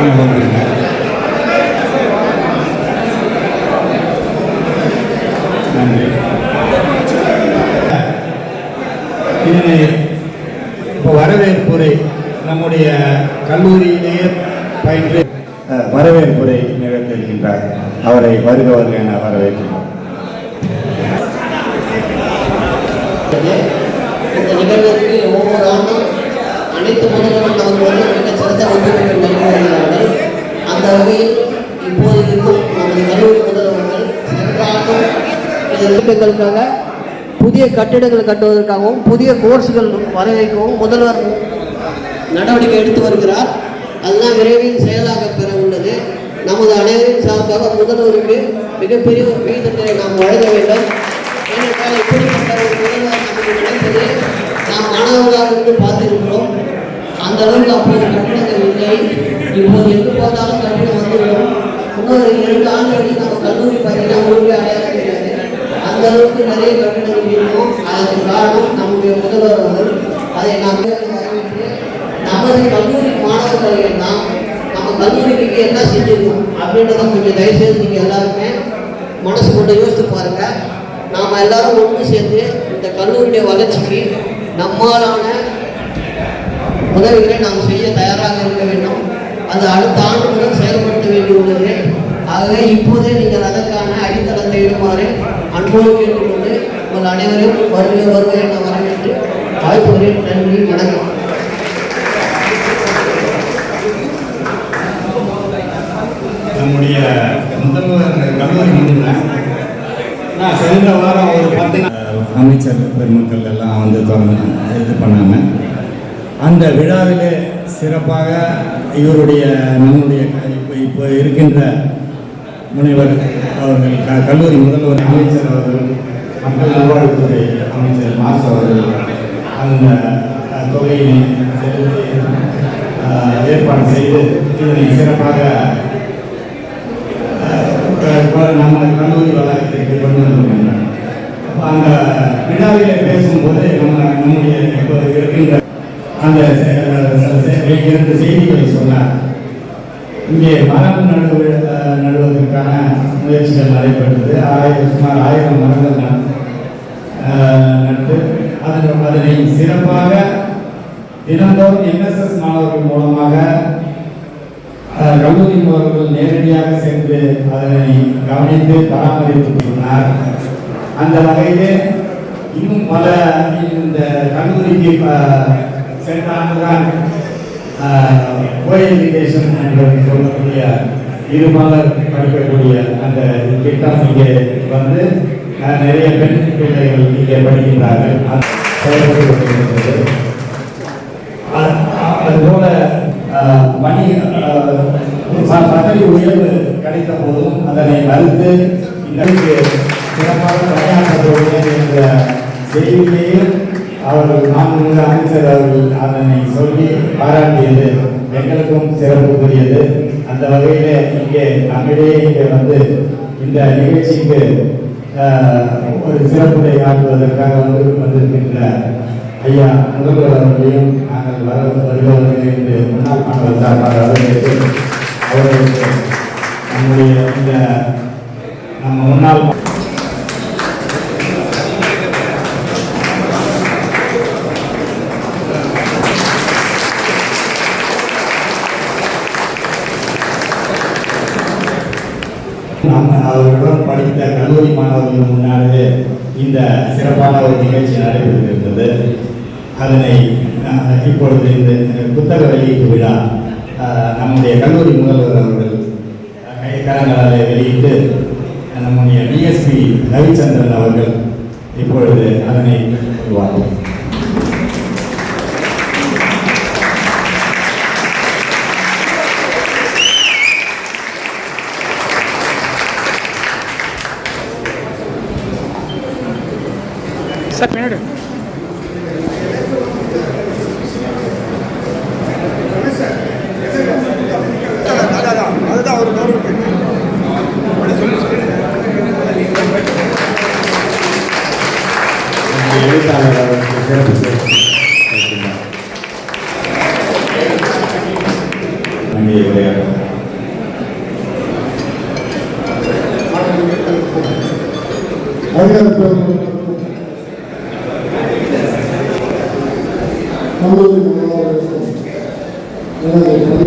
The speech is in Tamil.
அவங்க வந்துருங்க நன்றி. இதனை இப்போ வரவேற்புரை நம்முடைய கல்லூரியிலேயே பயின்று வரவேற்புரை நிகழ்த்திருக்கின்றார் அவரை வருக வருக என வரவேற்கிறோம் இந்த நிகழ்விற்கு ஒவ்வொரு ஆண்டும் அனைத்து முதல்வரும் நமக்கு வந்து மிக சிறந்த ஒத்துழைப்பு நல்கி வருகிறார்கள். அந்த வகையில் இப்போது இருக்கும் நமது கல்லூரி முதல்வர்கள் சென்ற திட்டங்களுக்காக புதிய கட்டிடங்கள் கட்டுவதற்காகவும் புதிய கோர்ஸ்கள் வரவேற்கவும் முதல்வர் நடவடிக்கை எடுத்து வருகிறார். அதுதான் விரைவில் செயலாக பெற உள்ளது. நமது அனைவரின் சார்பாக முதல்வருக்கு மிகப்பெரிய ஒரு விகிதத்தை நாம் வழங்க வேண்டும். ஏனென்றால் இப்படிப்பட்ட ஒரு முதல்வர் நமக்கு நாம் மாணவர்களாக இருந்து பார்த்திருக்கிறோம். அந்த அளவுக்கு அப்போது கட்டிடங்கள் இல்லை இப்போது எங்கு பார்த்தாலும் கட்டிடம் வந்துவிடும் இன்னொரு இரண்டு ஆண்டுகளில் நம்ம கல்லூரி பார்த்தீங்கன்னா உங்களுக்கு அடையாளம் கிடையாது. அந்த அளவுக்கு நிறைய கட்டிடங்கள் இருக்கும் அதற்கு காரணம் நம்முடைய முதல்வர் அவர்கள். அதை நாம் நமது கல்லூரி மாணவர்கள் எல்லாம் நம்ம கல்லூரிக்கு என்ன செஞ்சிருக்கோம் அப்படின்றத கொஞ்சம் தயவுசெய்து நீங்கள் எல்லாருமே மனசு கொண்டு யோசித்து பாருங்க. நாம் எல்லாரும் ஒன்று சேர்ந்து இந்த கல்லூரியுடைய வளர்ச்சிக்கு நம்மளான உதவிகளை நாம் செய்ய தயாராக இருக்க வேண்டும். அது அடுத்த ஆண்டு முதல் செயல்படுத்த வேண்டியுள்ளது. ஆகவே இப்போதே நீங்கள் அதற்கான அடித்தளத்தை இடுமாறு அன்போடு கேட்டுக்கொண்டு உங்கள் அனைவரையும் வருகை வருகை என வரவேற்று வாழ்த்துகிறேன் நன்றி வணக்கம். நம்முடைய முதல்வர் கல்லூரி நான் சென்ற வாரம் ஒரு பத்து அமைச்சர் பெருமக்கள் எல்லாம் வந்து தொடர்ந்து இது பண்ணாங்க அந்த விழாவிலே சிறப்பாக இவருடைய நம்முடைய இப்போ இப்போ இருக்கின்ற முனைவர் அவர்கள் க- கல்லூரி முதல்வர் அமைச்சர் அவர்கள் மக்கள் நல்வாழ்வுத்துறை அமைச்சர் மாஸ் அவர்கள் அந்த தொகையை தொகையினை ஏற்பாடு செய்து இதனை சிறப்பாக நம்ம கல்லூரி வளாகத்திற்கு கொண்டு வந்திருக்கின்றனர் அந்த விழாவிலே பேசும்போது நம்ம நம்முடைய இப்போ இருக்கின்ற அந்த இரண்டு செய்திகளை சொன்னார். இங்கே மரம் நடு நடுவதற்கான முயற்சிகள் நடைபெற்றது. ஆயிரம் சுமார் ஆயிரம் மரங்கள் நட்டு அதன் அதனை சிறப்பாக தினந்தோறும் என்எஸ்எஸ் மாணவர்கள் மூலமாக அஹ், கல்லூரி நேரடியாக சென்று அதனை கவனித்து பராமரித்து சொன்னார் அந்த வகையிலே இன்னும் பல இந்த கல்லூரிக்கு சென்ற ஆண்டுதான் கோஎஜுகேஷன் என்பது சொல்லக்கூடிய இருபாலர் படிக்கக்கூடிய அந்த திட்டம் இங்கே வந்து நிறைய பெண் பிள்ளைகள் இங்கே படிக்கின்றார்கள். செயல்பட்டு கொண்டிருக்கிறது அதுபோல மணி பதவி உயர்வு கிடைத்த போதும் அதனை மறுத்து இன்றைக்கு சிறப்பாக பணியாற்றக்கூடிய என்ற செய்தியையும் அவர்கள் மாண்புமிகு அமைச்சர் அவர்கள் அதனை சொல்லி பாராட்டியது எங்களுக்கும் சிறப்புக்குரியது. அந்த வகையில் இங்கே நம்மிடையே இங்கே வந்து இந்த நிகழ்ச்சிக்கு ஒரு சிறப்புரை ஆற்றுவதற்காக வந்து வந்திருக்கின்ற ஐயா முதல்வர் அவர்களையும் நாங்கள் வர வருபவர்கள் என்று முன்னாள் மாணவர் சார்பாக அவர்களுக்கு நம்முடைய இந்த நம்ம முன்னாள் நாம் அவர்களுடன் படித்த கல்லூரி மாணவர்கள் முன்னாலே இந்த சிறப்பான ஒரு நிகழ்ச்சி நடைபெற்றிருந்தது. அதனை இப்பொழுது இந்த புத்தக வெளியீட்டு விழா நம்முடைய கல்லூரி முதல்வர் அவர்கள் கை வெளியிட்டு நம்முடைய டிஎஸ்பி ரவிச்சந்திரன் அவர்கள் இப்பொழுது அதனை சொல்வார்கள் சார் பின்னாடி. எழுத்தாளர் சிறப்பு சார் Obrigado,